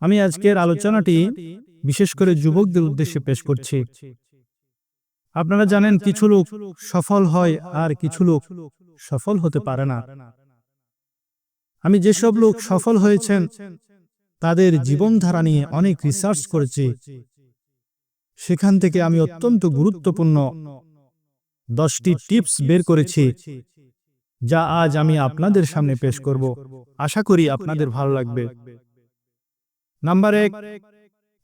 আমি আজকের আলোচনাটি বিশেষ করে যুবকদের উদ্দেশ্যে পেশ করছি। আপনারা জানেন কিছু লোক সফল হয় আর কিছু লোক সফল হতে পারে না। আমি যেসব লোক সফল হয়েছেন, তাদের জীবনধারা নিয়ে অনেক রিসার্চ করেছি। সেখান থেকে আমি অত্যন্ত গুরুত্বপূর্ণ দশটি টিপস বের করেছি, যা আজ আমি আপনাদের সামনে পেশ করব। আশা করি আপনাদের ভালো লাগবে। নাম্বার এক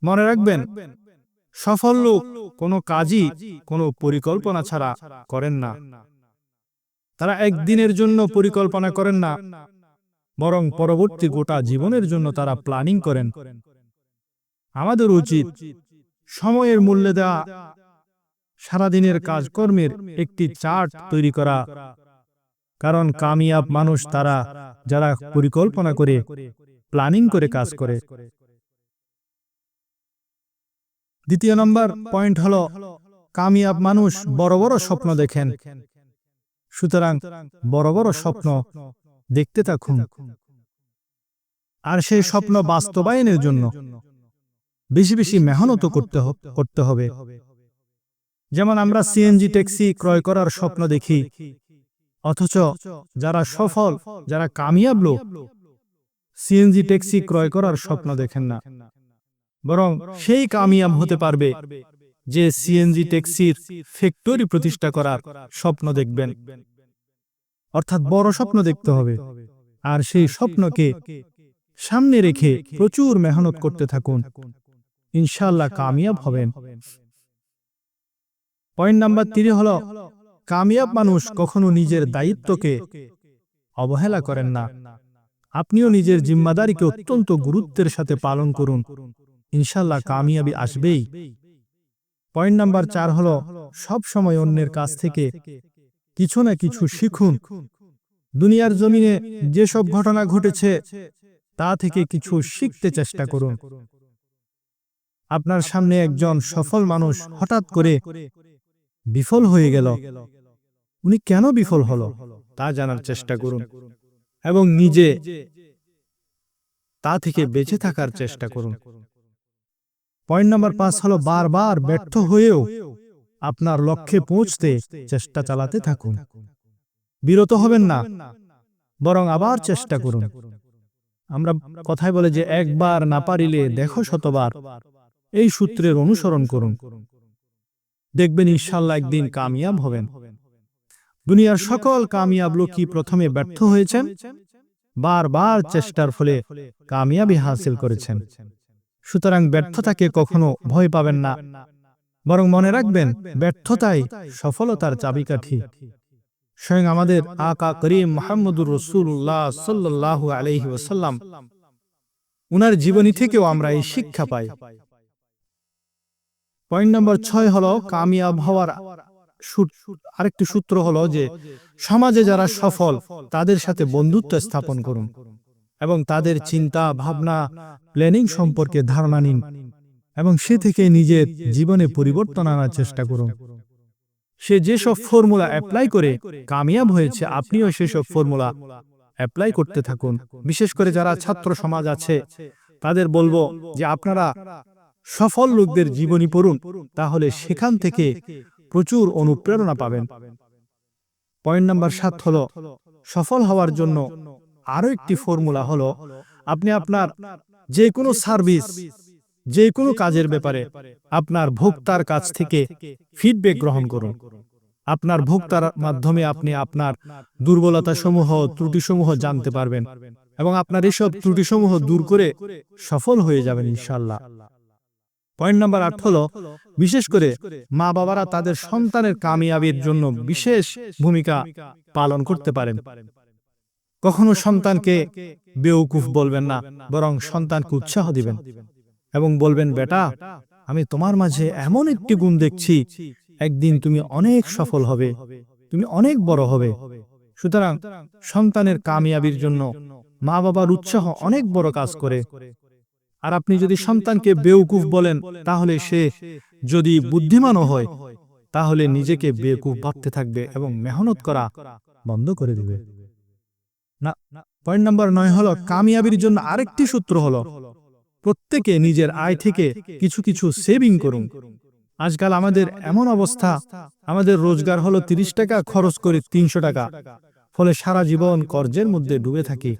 মনে রাখবেন, সফল লোক কোনো কাজই, কোনো পরিকল্পনা ছাড়া করেন না। তারা একদিনের জন্য পরিকল্পনা করেন না, বরং পরবর্তী গোটা জীবনের জন্য তারা প্ল্যানিং করেন। আমাদের উচিত সময়ের মূল্য দেওয়া সারাদিনের কাজকর্মের একটি চার্ট তৈরি করা, কারণ কামিয়াব মানুষ তারা যারা পরিকল্পনা করে, প্ল্যানিং করে কাজ করে। দ্বিতীয় নম্বর পয়েন্ট হল, কামিয়াব মানুষ বড় বড় স্বপ্ন দেখেন। সুতরাং বড় বড় স্বপ্ন দেখতে থাকুন। আর সেই স্বপ্ন বাস্তবায়নের জন্য বেশি বেশি মেহনত করতে করতে হবে। যেমন আমরা সিএনজি ট্যাক্সি ক্রয় করার স্বপ্ন দেখি, অথচ যারা সফল, যারা কামিয়াব লোক সিএনজি ট্যাক্সি ক্রয় করার স্বপ্ন দেখেন না। বরং সেই কামিয়াব হতে পারবে যে সিএনজি ট্যাক্সির ফ্যাক্টরি প্রতিষ্ঠা করার স্বপ্ন দেখবেন। অর্থাৎ বড় স্বপ্ন দেখতে হবে। আর সেই স্বপ্নকে সামনে রেখে প্রচুর মেহনত করতে থাকুন। ইনশাল্লাহ কামিয়াব হবেন। পয়েন্ট নাম্বার তিরি হল কামিয়াব মানুষ কখনো নিজের দায়িত্বকে অবহেলা করেন না। আপনিও নিজের জিম্মাদারিকে অত্যন্ত গুরুত্বের সাথে পালন করুন। ইনশাল্লাহ কামিয়াবি আসবেই। পয়েন্ট নাম্বার চার হল সব সময় অন্যের কাছ থেকে কিছু না কিছু শিখুন। দুনিয়ার জমিনে যেসব ঘটনা ঘটেছে তা থেকে কিছু শিখতে চেষ্টা করুন। আপনার সামনে একজন সফল মানুষ হঠাৎ করে বিফল হয়ে গেল। উনি কেন বিফল হল? তা জানার চেষ্টা করুন। এবং নিজে তা থেকে বেঁচে থাকার চেষ্টা করুন। পয়েন্ট নাম্বার পাঁচ হলো বারবার ব্যর্থ হয়েও আপনার লক্ষ্যে পৌঁছতে চেষ্টা চালাতে থাকুন। বিরত হবেন না, বরং আবার চেষ্টা করুন। আমরা কথায় বলে যে একবার না পারিলে দেখো শতবার, এই সূত্রের অনুসরণ করুন। দেখবেন ইনশাল্লাহ একদিন কামিয়াব হবেন। দুনিয়ার সকল কামিয়াব লোকই প্রথমে ব্যর্থ হয়েছেন, বারবার চেষ্টার ফলে কামিয়াবি হাসিল করেছেন। সুতরাং ব্যর্থতাকে কখনো ভয় পাবেন না। বরং মনে রাখবেন, ব্যর্থতাই সফলতার চাবিকাঠি। স্বয়ং আমাদের আকা করিম মোহাম্মদুর রসুল্লাহ সাল্লাহ আলহি ওসাল্লাম উনার জীবনী থেকেও আমরা এই শিক্ষা পাই। পয়েন্ট নম্বর ছয় হল কামিয়াব হওয়ার আরেকটি সূত্র হলো যে, সমাজে যারা সফল, তাদের সাথে বন্ধুত্ব স্থাপন করুন। এবং তাদের চিন্তা ভাবনা প্ল্যানিং সম্পর্কে ধারণা নিন এবং সে থেকে নিজের জীবনে পরিবর্তন আনার চেষ্টা করুন। সে যেসব ফর্মুলা অ্যাপ্লাই করে কামিয়াব হয়েছে আপনিও সেসব ফর্মুলা অ্যাপ্লাই করতে থাকুন। বিশেষ করে যারা ছাত্র সমাজ আছে তাদের বলব যে আপনারা সফল লোকদের জীবনী পড়ুন তাহলে সেখান থেকে প্রচুর অনুপ্রেরণা পাবেন। পয়েন্ট নাম্বার সাত হল সফল হওয়ার জন্য আরও একটি ফর্মুলা হলো, আপনি আপনার যে কোনো সার্ভিস যে কোনো কাজের ব্যাপারে আপনার ভোক্তার কাছ থেকে ফিডব্যাক গ্রহণ করুন। আপনার ভোক্তার মাধ্যমে আপনি আপনার দুর্বলতা সমূহ ত্রুটিসমূহ জানতে পারবেন এবং আপনার এসব ত্রুটিসমূহ দূর করে সফল হয়ে যাবেন ইনশাল্লাহ পয়েন্ট নাম্বার আট হলো, বিশেষ করে মা বাবারা তাদের সন্তানের কামিয়াবির জন্য বিশেষ ভূমিকা পালন করতে পারেন। কখনো সন্তানকে বেউকুফ বলবেন না, বরং সন্তানকে উৎসাহ দিবেন এবং বলবেন, বেটা, আমি তোমার মাঝে এমন একটি গুণ দেখছি, একদিন তুমি অনেক সফল হবে, তুমি অনেক বড় হবে। সুতরাং সন্তানের কামিয়াবির জন্য মা বাবার উৎসাহ অনেক বড় কাজ করে। আর আপনি যদি সন্তানকে বেউকুফ বলেন, তাহলে সে যদি বুদ্ধিমানও হয়, তাহলে নিজেকে বেকুফ ভাবতে থাকবে এবং মেহনত করা বন্ধ করে দিবে। না পয়েন্ট নাম্বার নয় হলো কামিয়াবির জন্য আরেকটি সূত্র হলো প্রত্যেকে নিজের আয় থেকে কিছু কিছু সেভিং করুন। আজকাল আমাদের এমন অবস্থা আমাদের রোজগার হলো তিরিশ টাকা খরচ করি তিনশো টাকা। ফলে সারা জীবন কর্জের মধ্যে ডুবে থাকি।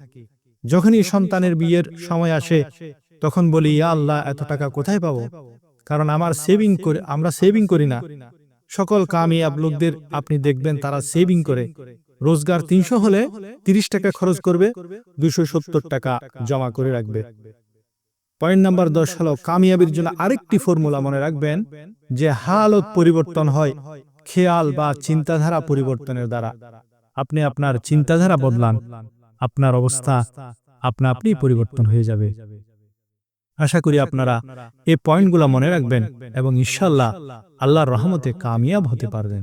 যখনই সন্তানের বিয়ের সময় আসে তখন বলি ইয়া আল্লাহ এত টাকা কোথায় পাবো? কারণ আমার সেভিং করে আমরা সেভিং করি না। সকল কামিয়াব লোকদের আপনি দেখবেন তারা সেভিং করে। রোজগার তিনশো হলে তিরিশ টাকা খরচ করবে দুশো সত্তর টাকা জমা করে রাখবে। পয়েন্ট নাম্বার দশ হলো কামিয়াবির জন্য আরেকটি ফর্মুলা মনে রাখবেন যে হালত পরিবর্তন হয় খেয়াল বা চিন্তাধারা পরিবর্তনের দ্বারা। আপনি আপনার চিন্তাধারা বদলান আপনার অবস্থা আপনা আপনি পরিবর্তন হয়ে যাবে। আশা করি আপনারা এই পয়েন্টগুলো মনে রাখবেন এবং ইনশাল্লাহ আল্লাহর রহমতে কামিয়াব হতে পারবেন।